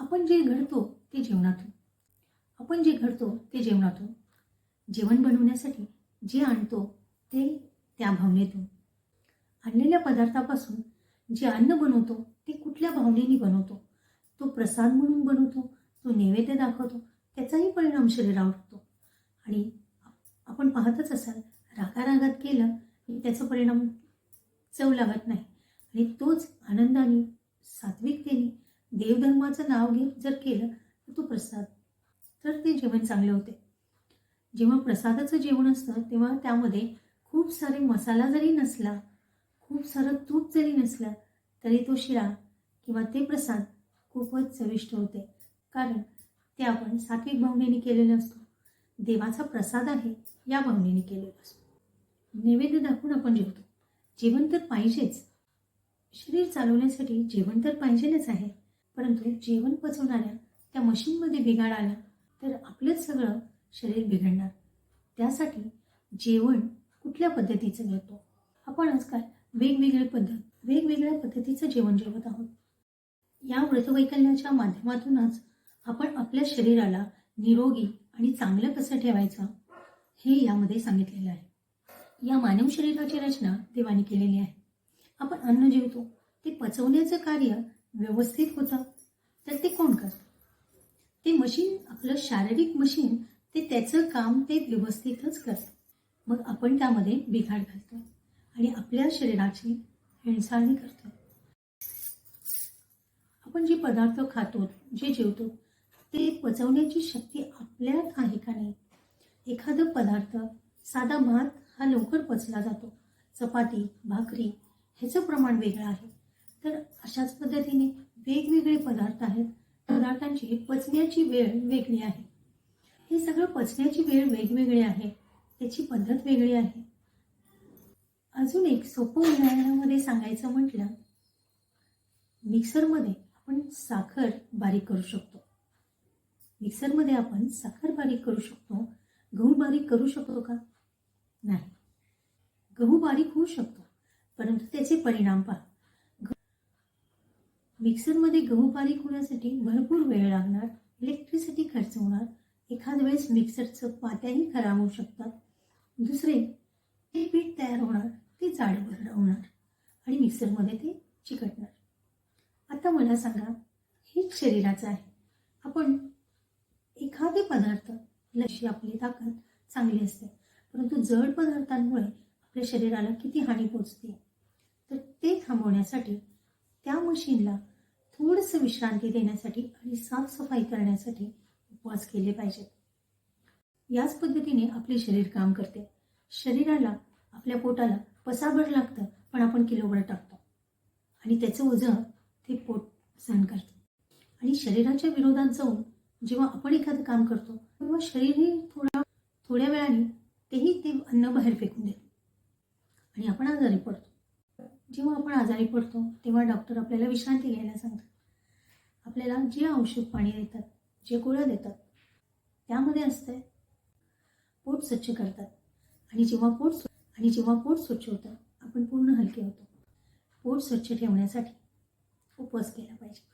आपण जे घडतो ते जेवणातून. आपण जे घडतो ते जेवणातून. जेवण बनवण्यासाठी जे आणतो ते त्या भावनेतून. आणलेल्या पदार्थापासून जे अन्न बनवतो ते कुठल्या भावनेने बनवतो? तो प्रसाद म्हणून बनवतो तो नैवेद्य दाखवतो त्याचाही परिणाम शरीरावर होतो. आणि आपण पाहतच असाल रागारागात केलं की त्याचा परिणाम चव लागत नाही. आणि तोच आनंदाने सात्विकतेने देवधर्माचं नाव घेत जर केलं तर तो प्रसाद. तर ते जेवण चांगले होते. जेव्हा प्रसादाचं जेवण असतं तेव्हा त्यामध्ये खूप सारे मसाला जरी नसला खूप सारं तूप जरी नसलं तरी तो शिरा किंवा ते प्रसाद खूपच चविष्ट होते. कारण ते आपण सात्विक भावनेने केलेलं असतो. देवाचा प्रसाद आहे या भावनेने केलेला असतो. नैवेद्य दाखवून आपण जेवतो. जेवण तर पाहिजेच. शरीर चालवण्यासाठी जेवण तर पाहिजेलच आहे. परंतु जेवण पचवणाऱ्या त्या मशीनमध्ये बिघाड आला तर आपलंच सगळं शरीर बिघडणार. त्यासाठी जेवण कुठल्या पद्धतीचं घेतो? आपण आजकाल वेगवेगळे पद्धत वेगवेगळ्या पद्धतीचं जेवण जेवत आहोत. या व्रतवैकल्याच्या माध्यमातूनच आपण आपल्या शरीराला निरोगी आणि चांगलं कसं ठेवायचं हे यामध्ये सांगितलेलं आहे. या मानव शरीराची रचना देवाने केलेली आहे. आपण अन्न जेवतो ते पचवण्याचं कार्य व्यवस्थित होतं. तर ते कोण करतं? ते मशीन आपलं शारीरिक मशीन ते त्याचं काम ते व्यवस्थितच करतं. मग आपण त्यामध्ये बिघाड घालतो आणि आपल्या शरीराची हेळसाळणी करतो. आपण जे पदार्थ खातो जे जेवतो ते पचवण्याची शक्ती आपल्यात आहे का नाही? एखादं पदार्थ साधा भात हा लवकर पचला जातो. चपाती भाकरी ह्याचं प्रमाण वेगळं आहे. तर अशाच पद्धतीने वेगवेगळे पदार्थ आहेत. पदार्थांची पचण्याची वेळ वेगळी आहे. हे सगळं पचण्याची वेळ वेगवेगळी आहे. त्याची पद्धत वेगळी आहे. अजून एक सोपं उदाहरणामध्ये सांगायचं म्हटलं मिक्सरमध्ये आपण साखर बारीक करू शकतो. मिक्सरमध्ये आपण साखर बारीक करू शकतो. गहू बारीक करू शकतो का? नाही. गहू बारीक होऊ शकतो. परंतु त्याचे परिणाम पहा मिक्सरमध्ये गहू बारीक होण्यासाठी भरपूर वेळ लागणार इलेक्ट्रिसिटी खर्च होणार. एखाद वेळेस मिक्सरचं पात्याही खराब होऊ शकतात. दुसरे ते पीठ तयार होणार ते जाड भरड होणार आणि मिक्सरमध्ये ते चिकटणार. आता मला सांगा हेच शरीराचं आहे. आपण एखादे पदार्थ लशी आपली ताकद चांगली असते परंतु जड पदार्थांमुळे आपल्या शरीराला किती हानी पोचते तर ते थांबवण्यासाठी त्या मशीनला थोडंसं विश्रांती देण्यासाठी आणि साफसफाई करण्यासाठी उपवास केले पाहिजेत. याच पद्धतीने आपले शरीर काम करते. शरीराला आपल्या पोटाला पसाभर लागतं पण आपण किलोभर टाकतो. आणि त्याचं ओझं ते पोट सहन करतं. आणि शरीराच्या विरोधात जाऊन जेव्हा आपण एखादं काम करतो तेव्हा शरीरही थोडा थोड्या वेळाने तेही ते अन्न बाहेर फेकून देते. आणि आपण आजारी पडतो. जेव्हा आपण आजारी पडतो तेव्हा डॉक्टर आपल्याला विश्रांती घ्यायला सांगतात. आपल्याला जे औषध पाणी देतात जे गोळ्या देतात त्यामध्ये असतंय पोट स्वच्छ करतात. आणि जेव्हा पोट स्व- आणि जेव्हा पोट स्वच्छ होतं आपण पूर्ण हलके होतो. पोट स्वच्छ ठेवण्यासाठी उपवास केला पाहिजे.